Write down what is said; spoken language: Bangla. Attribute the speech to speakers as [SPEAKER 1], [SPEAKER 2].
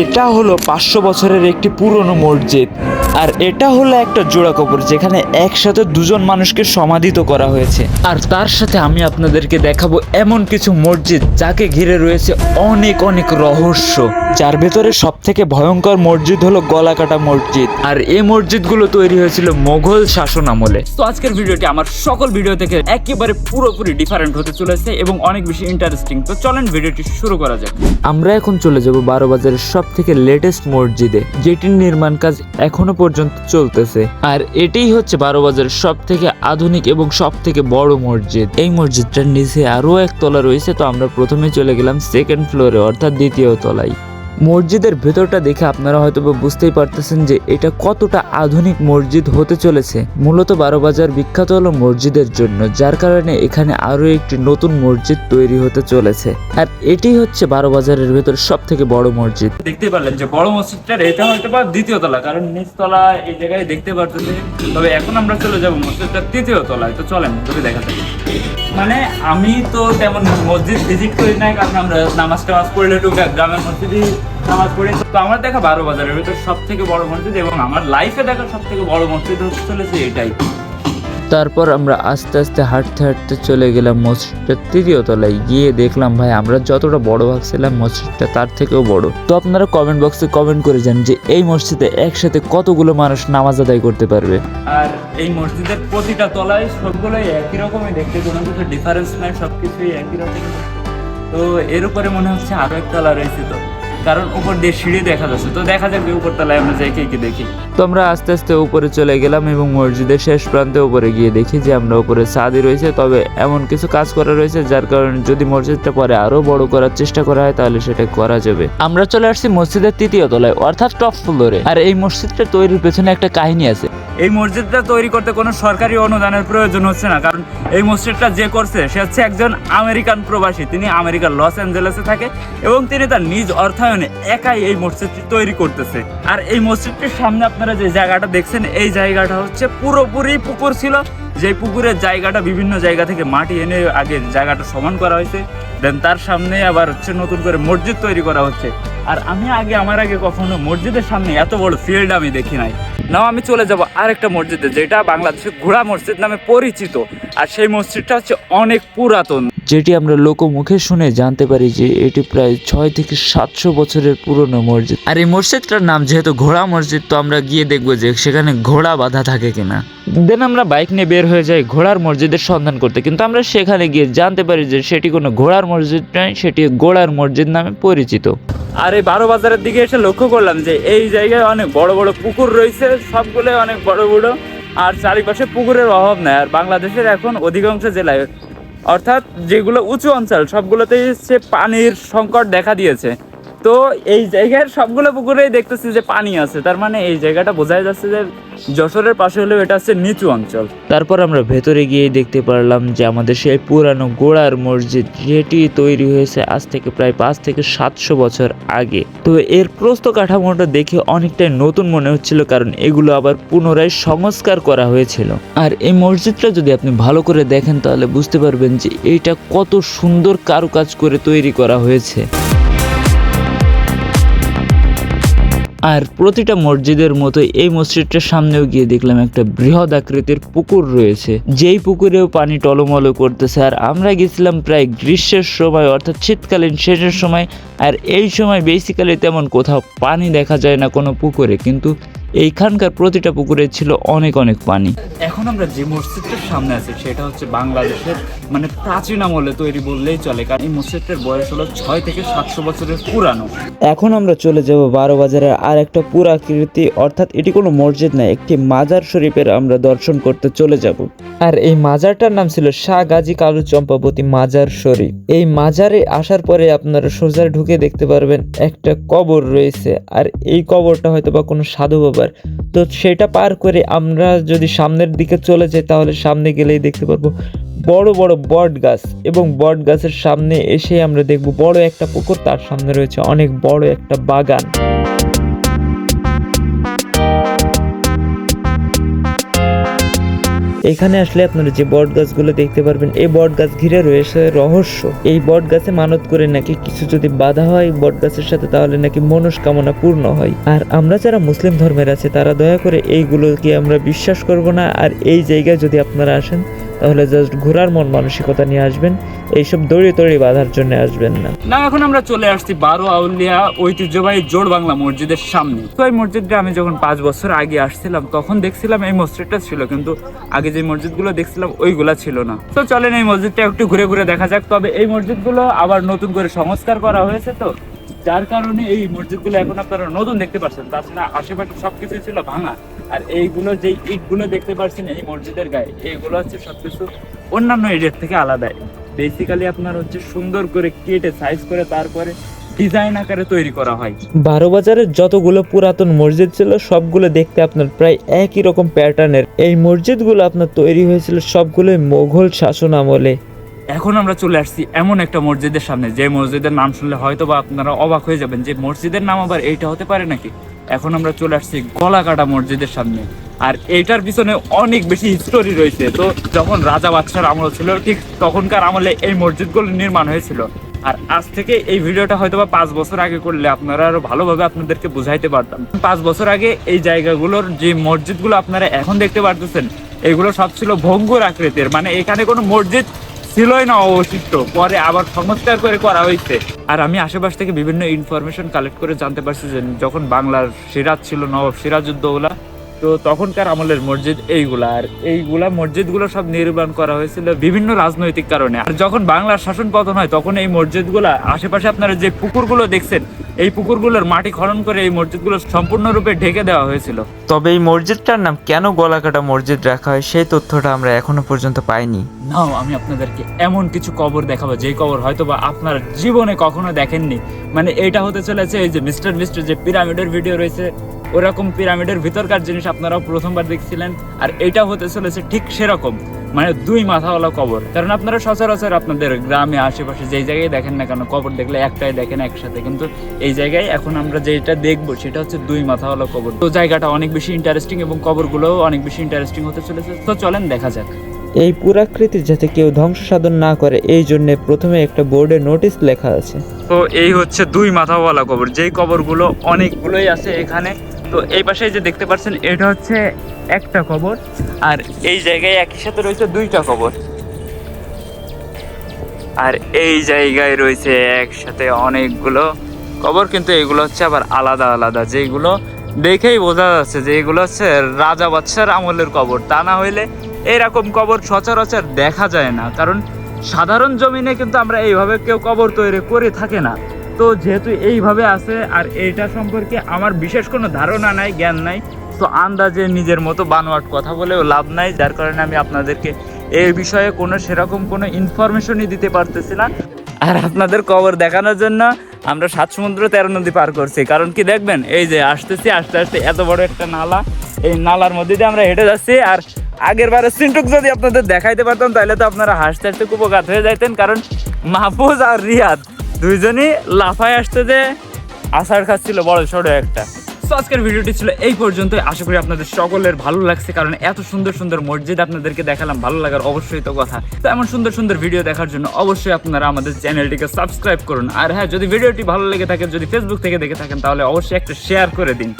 [SPEAKER 1] এটা হলো পাঁচশো বছরের একটি পুরনো মসজিদ। আর এটা হলো একটা জোড়া কবর যেখানে একসাথে দুজন মানুষকে সমাধিত করা হয়েছে। আর তার সাথে আমি আপনাদেরকে দেখাবো এমন কিছু মসজিদ যাকে ঘিরে রয়েছে অনেক অনেক রহস্য। যার ভেতরে সব থেকে ভয়ঙ্কর মসজিদ হলো গলাকাটা মসজিদ। আর এই মসজিদগুলো তৈরি হয়েছিল মোগল শাসন আমলে। তো আজকের ভিডিওটি আমার সকল ভিডিও থেকে একেবারে পুরোপুরি ডিফারেন্ট হতে চলেছে এবং অনেক বেশি ইন্টারেস্টিং তো চলেন ভিডিওটি শুরু করা যাক। আমরা এখন চলে যাব বারো বাজারের সব থেকে লেটেস্ট মসজিদে, যেটির নির্মাণ কাজ এখনও পর্যন্ত চলতেছে। আর এটাই হচ্ছে বারো বাজারের সব থেকে আধুনিক এবং সব থেকে বড় মসজিদ। এই মসজিদটার নিচে আরও এক তলা রয়েছে, তো আমরা প্রথমে চলে গেলাম সেকেন্ড ফ্লোরে অর্থাৎ দ্বিতীয় তলায়। মসজিদের ভেতরটা দেখে আপনারা হয়তো বুঝতেই পারতেছেন যে এটা কতটা আধুনিক মসজিদ হতে চলেছে। মূলত বারোবাজার বিখ্যাত হলো মসজিদের জন্য, যার কারণে এখানে আরও একটি নতুন মসজিদ তৈরি হতে চলেছে। আর এটি হচ্ছে বারোবাজারের ভেতর সব থেকে বড় মসজিদ। দেখতে পারলেন যে বড় মসজিদটার এটা হয়তো বা দ্বিতীয় তলা, কারণ নিচ তলা এই জায়গায় দেখতে পারতেছে। তবে এখন আমরা চলে যাব মসজিদটার তৃতীয় তলায়। তো চলেন যদি দেখা যায় মানে আমি তো তেমন মসজিদ ভিজিট করি নাই, কারণ আমরা নামাজ টামাজ পড়লে একটু গ্রা- গ্রামের মসজিদই নামাজ পড়ি। তো আমার দেখা বারো বাজারের ভিতর সব থেকে বড় মসজিদ এবং আমার লাইফে দেখা সব থেকে বড় মসজিদ হচ্ছে চলেছে এটাই। তারপর আমরা আস্তে আস্তে হাঁটতে হাঁটতে চলে গেলাম মসজিদটার তৃতীয় তলায়। গিয়ে দেখলাম, ভাই, আমরা যতটা বড় ভাবছিলাম মসজিদটা তার থেকেও বড়। তো আপনারা কমেন্ট বক্সে কমেন্ট করে যান যে, এই মসজিদে একসাথে কতগুলো মানুষ নামাজ আদায় করতে পারবে? আর এই মসজিদের প্রতিটা তলায় সবগুলোই একই রকমই দেখতে, কোনো কিছু ডিফারেন্স নাই, সবকিছুই একই রকম। তো এর উপরে মনে হচ্ছে আরও এক তলা রয়েছে তো। কারণ উপর দিয়ে সিঁড়ি দেখা যাচ্ছে। তো দেখা যাবে উপর তলায় আমরা যাই, কি দেখি। তো আমরা আস্তে আস্তে উপরে চলে গেলাম এবং মসজিদের শেষ প্রান্তে উপরে গিয়ে দেখি যে আমরা উপরে সাদি রয়েছে, তবে এমন কিছু কাজ করা রয়েছে যার কারণে যদি মসজিদটা পরে আরও বড় করার চেষ্টা করা হয়, তাহলে সেটা করা যাবে। আমরা চলে আসছি মসজিদের তৃতীয় তলায়, অর্থাৎ টপ ফ্লোরে। আর এই মসজিদটা তৈরির পেছনে একটা কাহিনী আছে। এই মসজিদটা তৈরি করতে কোনো সরকারি অনুদানের প্রয়োজন হচ্ছে না, কারণ এই মসজিদটা যে করছে, সে হচ্ছে একজন আমেরিকান প্রবাসী। তিনি আমেরিকার লস অ্যাঞ্জেলেসে থাকে এবং তিনি তার নিজ অর্থায়নে একাই এই মসজিদটি তৈরি করতেছে। আর এই মসজিদটির সামনে আপনারা যে জায়গাটা দেখছেন, এই জায়গাটা হচ্ছে পুরোপুরি পুকুর ছিল। যে পুকুরের জায়গাটা বিভিন্ন জায়গা থেকে মাটি এনে আগে জায়গাটা সমান করা হয়েছে। দেন তার সামনে আবার হচ্ছে নতুন করে মসজিদ তৈরি করা হচ্ছে। আর আমি আগে, আমার আগে কখনো মসজিদের সামনে এত বড় ফিল্ড আমি দেখি নাই। নাও আমি চলে যাব আরেকটা মসজিদে যেটা বাংলাদেশে ঘোড়া মসজিদ নামে পরিচিত। আর সেই মসজিদটা হচ্ছে অনেক পুরাতন। যেটি আমরা লোকমুখে শুনে জানতে পারি যে এটি প্রায় ছয় থেকে সাতশো বছরের পুরনো মসজিদ। আর এই মসজিদটার নাম যেহেতু ঘোড়া মসজিদ তো আমরা গিয়ে দেখব যে সেখানে ঘোড়া বাঁধা থাকে কিনা। দেন আমরা বাইক নিয়ে বের হয়ে যাই ঘোড়ার মসজিদের সন্ধান করতে। কিন্তু আমরা সেখানে গিয়ে জানতে পারি যে সেটি কোনো ঘোড়ার মসজিদ নয় সেটি গোড়ার মসজিদ নামে পরিচিত। আর এই বারো বাজারের দিকে এসে লক্ষ্য করলাম যে এই জায়গায় অনেক বড় বড় পুকুর রয়েছে সবগুলো অনেক বড় বড়। আর চারিপাশে পুকুরের অভাব নেয় আর বাংলাদেশের এখন অধিকাংশ জেলায়, অর্থাৎ যেগুলো উঁচু অঞ্চল, সবগুলোতেই সে পানির সংকট দেখা দিয়েছে। তো এই জায়গার সবগুলো পুকুরেই দেখতেছি যে পানি আছে। তার মানে এই জায়গাটা বোঝাই যাচ্ছে যে যশোরের পাশে হলেও এটা হচ্ছে নিচু অঞ্চল। তারপর আমরা ভেতরে গিয়ে দেখতে পারলাম যে আমাদের সেই পুরানো গোড়ার মসজিদ, যেটি তৈরি হয়েছে আজ থেকে প্রায় পাঁচ থেকে সাতশো বছর আগে। তো এর প্রস্ত কাঠামোটা দেখে অনেকটাই নতুন মনে হচ্ছিল, কারণ এগুলো আবার পুনরায় সংস্কার করা হয়েছিল। আর এই মসজিদটা যদি আপনি ভালো করে দেখেন, তাহলে বুঝতে পারবেন যে এইটা কত সুন্দর কারুকাজ করে তৈরি করা হয়েছে। আর প্রতিটা মসজিদের মতো এই মসজিদটার সামনেও গিয়ে দেখলাম একটা বৃহৎ আকৃতির পুকুর রয়েছে। যেই পুকুরেও পানি টলমল করতেছে, আর আমরা গেছিলাম প্রায় গ্রীষ্মের সময়, অর্থাৎ শীতকালীন শেষের সময়, আর এই সময় বেসিক্যালি তেমন কোথাও পানি দেখা যায় না কোনো পুকুরে। কিন্তু এইখানকার প্রতিটা পুকুরে ছিল অনেক অনেক পানি। এখন আমরা যে মসজিদটার সামনে আছি সেটা হচ্ছে বাংলাদেশের মানে প্রাচীন আমলে তৈরি বললেই চলে কারণ এই মসজিদটার বয়স হলো ছয় থেকে সাতশো বছরের পুরানো। এখন আমরা চলে যাব বারো বাজারের আর একটা পুরাকৃতি অর্থাৎ এটি কোনো মসজিদ নয় একটি মাজার শরীফের আমরা দর্শন করতে চলে যাব। আর এই মাজারটার নাম ছিল শাহ গাজী কালু চম্পাবতী মাজার শরীফ। এই মাজারে আসার পরে আপনারা সোজা ঢুকে দেখতে পারবেন একটা কবর রয়েছে। আর এই কবরটা হয়তো বা কোনো সাধু বাবার তো সেটা পার করে আমরা যদি সামনের দিকে চলে যাই, তাহলে সামনে গেলেই দেখতে পারব বড় বড় বট গাছ এবং বট গাছের সামনে এসে আমরা দেখব বড় একটা পুকুর, তার সামনে রয়েছে অনেক বড় একটা বাগান।
[SPEAKER 2] এখানে আসলে আপনারা যে বট গাছগুলো দেখতে পারবেন, এই বট গাছ ঘিরে রয়েছে রহস্য। এই বট গাছে মানত করে নাকি কিছু যদি বাধা হয় বট গাছের সাথে, তাহলে নাকি মনস্কামনা পূর্ণ হয়। আর আমরা যারা মুসলিম ধর্মের আছে, তারা দয়া করে এইগুলোকে আমরা বিশ্বাস করব না। আর এই জায়গায় যদি আপনারা আসেন তাহলে জাস্ট ঘোরার মন মানসিকতা নিয়ে আসবেন, এইসব দড়ি তড়ি বাঁধার জন্য আসবেন না।
[SPEAKER 1] না, এখন আমরা চলে আসছি বারো আউলিয়া ঐতিহ্যবাহী জোর বাংলা মসজিদের সামনে। তো এই মসজিদটা আমি যখন পাঁচ বছর আগে আসছিলাম, তখন দেখছিলাম এই মসজিদটা ছিল, কিন্তু আগে যে মসজিদগুলো দেখছিলাম, ওইগুলা ছিল না। তো চলেন এই মসজিদটা একটু ঘুরে ঘুরে দেখা যাক, তবে এই মসজিদগুলো আবার নতুন করে সংস্কার করা হয়েছে তো। যার কারণে এই মসজিদগুলো এখন আপনারা নতুন দেখতে পাচ্ছেন, তাছাড়া আশেপাশে সবকিছু ছিল ভাঙা। আর এইগুলো যে ইটগুলো দেখতে পাচ্ছেন এই মসজিদের গায়ে এইগুলো হচ্ছে সবকিছু অন্যান্য এরিয়ার থেকে আলাদা। বেসিক্যালি আপনার হচ্ছে সুন্দর করে কেটে সাইজ করে তারপরে ডিজাইন আকারে তৈরি করা হয়।
[SPEAKER 2] বারো বাজারের যতগুলো পুরাতন মসজিদ ছিল সবগুলো দেখতে আপনার প্রায় একই রকম প্যাটার্নের। এই মসজিদগুলো আপনার তৈরি হয়েছিল সবগুলোই মোঘল শাসন আমলে
[SPEAKER 1] এখন আমরা চলে আসছি এমন একটা মসজিদের সামনে। যে মসজিদের নাম শুনলে হয়তো বা আপনারা অবাক হয়ে যাবেন যে মসজিদের নাম আবার এইটা হতে পারে নাকি? এখন আমরা চলে আসছি গলাকাটা মসজিদের সামনে। আর এইটার পিছনে অনেক বেশি হিস্টোরি রয়েছে। তো যখন রাজা বাদশার আমল ছিল, ঠিক তখনকার আমলে এই মসজিদগুলো নির্মাণ হয়েছিল। আর আজ থেকে এই ভিডিওটা হয়তো বা পাঁচ বছর আগে করলে আপনারা আরও ভালোভাবে আপনাদেরকে বুঝাইতে পারতাম। পাঁচ বছর আগে এই জায়গাগুলোর যে মসজিদগুলো আপনারা এখন দেখতে পারতেছেন, এগুলো সব ছিল ভঙ্গুর আকৃতির। মানে এখানে কোনো মসজিদ ছিলই না অবশিষ্ট। পরে আবার সংস্কার করে করা হয়েছে। আর আমি আশেপাশ থেকে বিভিন্ন ইনফরমেশন কালেক্ট করে জানতে পারছি যে যখন বাংলার সিরাজ ছিল, নবাব সিরাজউদ্দৌলা তো তখনকার আমলের মসজিদ এইগুলা। আর এইগুলা মসজিদগুলো সব নির্মাণ করা হয়েছিল বিভিন্ন রাজনৈতিক কারণে। আর যখন বাংলার শাসন পতন হয় তখন এই মসজিদগুলা আশেপাশে আপনারা যে পুকুরগুলো দেখছেন এই পুকুরগুলোর মাটি খনন করে এই মসজিদগুলো সম্পূর্ণরূপে ঢেকে দেওয়া হয়েছিল।
[SPEAKER 2] তবে এই মসজিদটার নাম কেন গলাকাটা মসজিদ রাখা হয় সেই তথ্যটা আমরা এখনও পর্যন্ত পাইনি।
[SPEAKER 1] নাও আমি আপনাদেরকে এমন কিছু কবর দেখাবো যে কবর হয়তো বা আপনার জীবনে কখনো দেখেননি। মানে এটা হতে চলেছে এই যে মিস্টার মিস্টার যে পিরামিডের ভিডিও রয়েছে ওরকম পিরামিডের ভিতরকার জিনিস আপনারাও প্রথমবার দেখছিলেন আর এটা হতে চলেছে ঠিক সেরকম মানে দুই মাথাওয়ালা কবর। কারণ আপনারা সচরাচর আপনাদের গ্রামে আশেপাশে যেই জায়গায় দেখেন না কেন কবর দেখলে একটাই দেখেন একসাথে কিন্তু এই জায়গায় এখন আমরা যেটা দেখব সেটা হচ্ছে দুই মাথাওয়ালা কবর। তো জায়গাটা অনেক বেশি ইন্টারেস্টিং এবং কবরগুলোও অনেক বেশি ইন্টারেস্টিং হতে চলেছে। তো চলেন দেখা যাক।
[SPEAKER 2] এই পুরাকৃতি যাতে কেউ ধ্বংস সাধন না করে এই জন্য প্রথমে একটা বোর্ডে নোটিশ লেখা আছে।
[SPEAKER 1] তো এই হচ্ছে দুই মাথাওয়ালা কবর যেই কবরগুলো অনেকগুলোই আছে এখানে। তো এই পাশে যে দেখতে পাচ্ছেন, এটা হচ্ছে একটা কবর। আর এই জায়গায় একই সাথে রয়েছে দুইটা কবর। আর এই জায়গায় রয়েছে একসাথে অনেকগুলো কবর, কিন্তু এগুলো হচ্ছে আবার আলাদা আলাদা। যেগুলো দেখেই বোঝা যাচ্ছে যে এগুলো হচ্ছে রাজা বাদশার আমলের কবর। তা না হইলে এরকম কবর সচরাচর দেখা যায় না, কারণ সাধারণ জমিনে কিন্তু আমরা এইভাবে কেউ কবর তৈরি করে থাকে না। তো যেহেতু এইভাবে আছে আর এইটা সম্পর্কে আমার বিশেষ কোনো ধারণা নাই, জ্ঞান নাই, তো আন্দাজে নিজের মতো বানোয়াট কথা বলেও লাভ নাই, যার কারণে আমি আপনাদেরকে এই বিষয়ে কোনো সেরকম কোনো ইনফরমেশনই দিতে পারতেছি না। আর আপনাদের কবর দেখানোর জন্য আমরা সাত সমুদ্র তেরো নদী পার করছি। কারণ কি দেখবেন, এই যে আসতেছি, আস্তে আস্তে এত বড় একটা নালা, এই নালার মধ্যে দিয়ে আমরা হেঁটে যাচ্ছি। আর আগের বারে সিন্টুক যদি আপনাদের দেখাইতে পারতাম, তাহলে তো আপনারা হাসতে হাসতে কুপকাত হয়ে যাইতেন, কারণ মাহফুজ আর রিয়াদ দুইজনই লাফায় আসতে যে আসার কাজ ছিল, বড় সড়ো একটা। আজকের ভিডিওটি ছিল এই পর্যন্ত আশা করি আপনাদের সকলের ভালো লাগছে, কারণ এত সুন্দর সুন্দর মসজিদ আপনাদেরকে দেখালাম, ভালো লাগার অবশ্যই তো কথা। তো এমন সুন্দর সুন্দর ভিডিও দেখার জন্য অবশ্যই আপনারা আমাদের চ্যানেলটিকে সাবস্ক্রাইব করুন। আর হ্যাঁ যদি ভিডিওটি ভালো লেগে থাকে, যদি ফেসবুক থেকে দেখে থাকেন, তাহলে অবশ্যই একটা শেয়ার করে দিন।